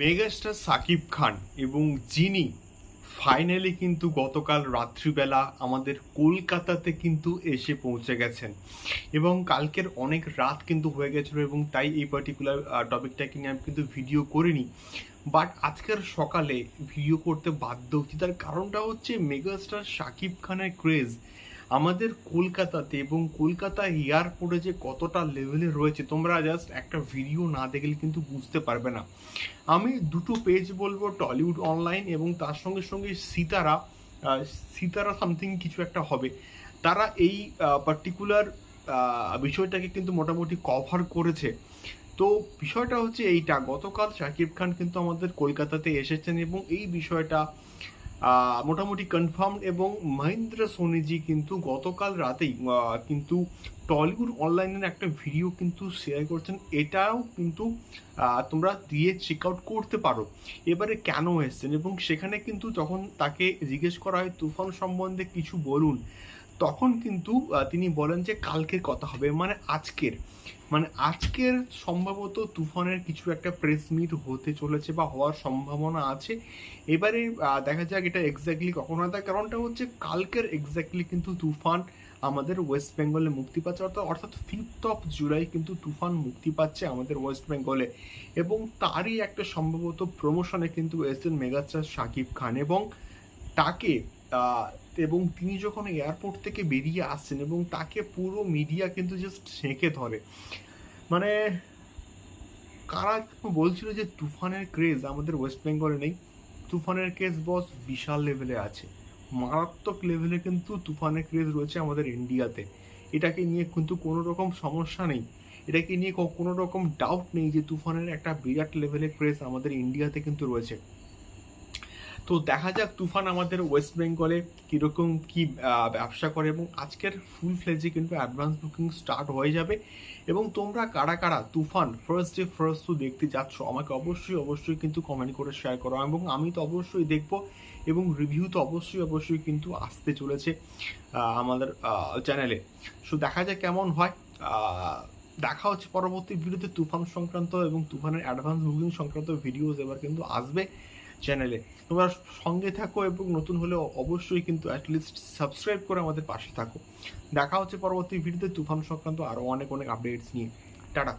Megastar Shakib Khan এবং যিনি finally কিন্তু গতকাল রাত্রিবেলা আমাদের কলকাতাতে কিন্তু এসে পৌঁছে গেছেন। এবং কালকের অনেক রাত কিন্তু হয়ে গেছিল এবং তাই এই পার্টিকুলার টপিকটাকে নিয়ে আমি কিন্তু ভিডিও করিনি। বাট আজকের সকালে ভিডিও করতে বাধ্য হচ্ছি। তার কারণটা হচ্ছে মেগাস্টার সাকিব খানের ক্রেজ আমাদের কলকাতাতে এবং কলকাতা এয়ারপোর্টে যে কতটা লেভেলে রয়েছে, তোমরা জাস্ট একটা ভিডিও না দেখলে কিন্তু বুঝতে পারবে না। আমি দুটো পেজ বলব টলিউড অনলাইন এবং তার সঙ্গে সঙ্গে সিতারা সিতারা সামথিং কিছু একটা হবে। তারা এই পার্টিকুলার বিষয়টাকে কিন্তু মোটামুটি কভার করেছে। তো বিষয়টা হচ্ছে এইটা, গতকাল শাকিব খান কিন্তু আমাদের কলকাতাতে এসেছেন এবং এই বিষয়টা মোটামুটি কনফার্ম এবং মহেন্দ্র সোনিজি কিন্তু গতকাল রাতেই কিন্তু টলিউড অনলাইনের একটা ভিডিও কিন্তু শেয়ার করছেন। এটাও কিন্তু তোমরা দিয়ে চেক আউট করতে পারো। এবারে কেন এসছেন? এবং সেখানে কিন্তু যখন তাকে জিজ্ঞেস করা হয়, তুফান সম্বন্ধে কিছু বলুন। তখন কিন্তু তিনি বলেন যে কালকের কথা হবে মানে আজকের। মানে আজকের সম্ভবত তুফানের কিছু একটা প্রেস মিট হতে চলেছে বা হওয়ার সম্ভাবনা আছে। এবারে দেখা যাক এটা এক্স্যাক্টলি কখন হয়। তার কারণটা হচ্ছে কালকের এক্স্যাক্টলি কিন্তু তুফান আমাদের ওয়েস্ট বেঙ্গলে মুক্তি পাচ্ছে। অর্থাৎ অর্থাৎ ফিফথ অফ জুলাই কিন্তু তুফান মুক্তি পাচ্ছে আমাদের ওয়েস্ট বেঙ্গলে এবং তারই একটা সম্ভবত প্রমোশনে কিন্তু এসেছেন মেগাস্টার শাকিব খান এবং তাকে এবং তিনি যখন এয়ারপোর্ট থেকে বেরিয়ে আসছেন এবং তাকে পুরো মিডিয়া কিন্তু জাস্ট সেঁকে ধরে। মানে কারা বলছিল যে তুফানের ক্রেজ আমাদের ওয়েস্ট বেঙ্গলে নেই? তুফানের ক্রেজ বস বিশাল লেভেলে আছে। মারাত্মক লেভেলে কিন্তু তুফানের ক্রেজ রয়েছে আমাদের ইন্ডিয়াতে এটাকে নিয়ে কিন্তু কোনো রকম সমস্যা নেই। এটাকে নিয়ে কোনো রকম ডাউট নেই যে তুফানের একটা বিরাট লেভেলের ক্রেজ আমাদের ইন্ডিয়াতে কিন্তু রয়েছে। তো দেখা যাক তুফান আমাদের ওয়েস্ট বেঙ্গলে কীরকম কি ব্যবসা করে এবং আজকের ফুল ফ্লেজে কিন্তু অ্যাডভান্স বুকিং স্টার্ট হয়ে যাবে। এবং তোমরা কারা কারা তুফান ফার্স্ট ডে ফার্স্ট টু দেখতে যাচ্ছ, আমাকে অবশ্যই অবশ্যই কিন্তু কমেন্ট করে শেয়ার করো। এবং আমি তো অবশ্যই দেখব এবং রিভিউ তো অবশ্যই অবশ্যই কিন্তু আসতে চলেছে আমাদের চ্যানেলে সো দেখা যাক কেমন হয়। দেখা হচ্ছে পরবর্তী ভিডিওতে তুফান সংক্রান্ত এবং তুফানের অ্যাডভান্স বুকিং সংক্রান্ত ভিডিওস এবার কিন্তু আসবে। চ্যানেলে তোমরা সঙ্গে থাকো এবং নতুন হলে অবশ্যই কিন্তু অ্যাটলিস্ট সাবস্ক্রাইব করে আমাদের পাশে থাকো। দেখা হচ্ছে পরবর্তী ভিডিওতে তুফান সংক্রান্ত আরও অনেক অনেক আপডেটস নিয়ে। টাটা।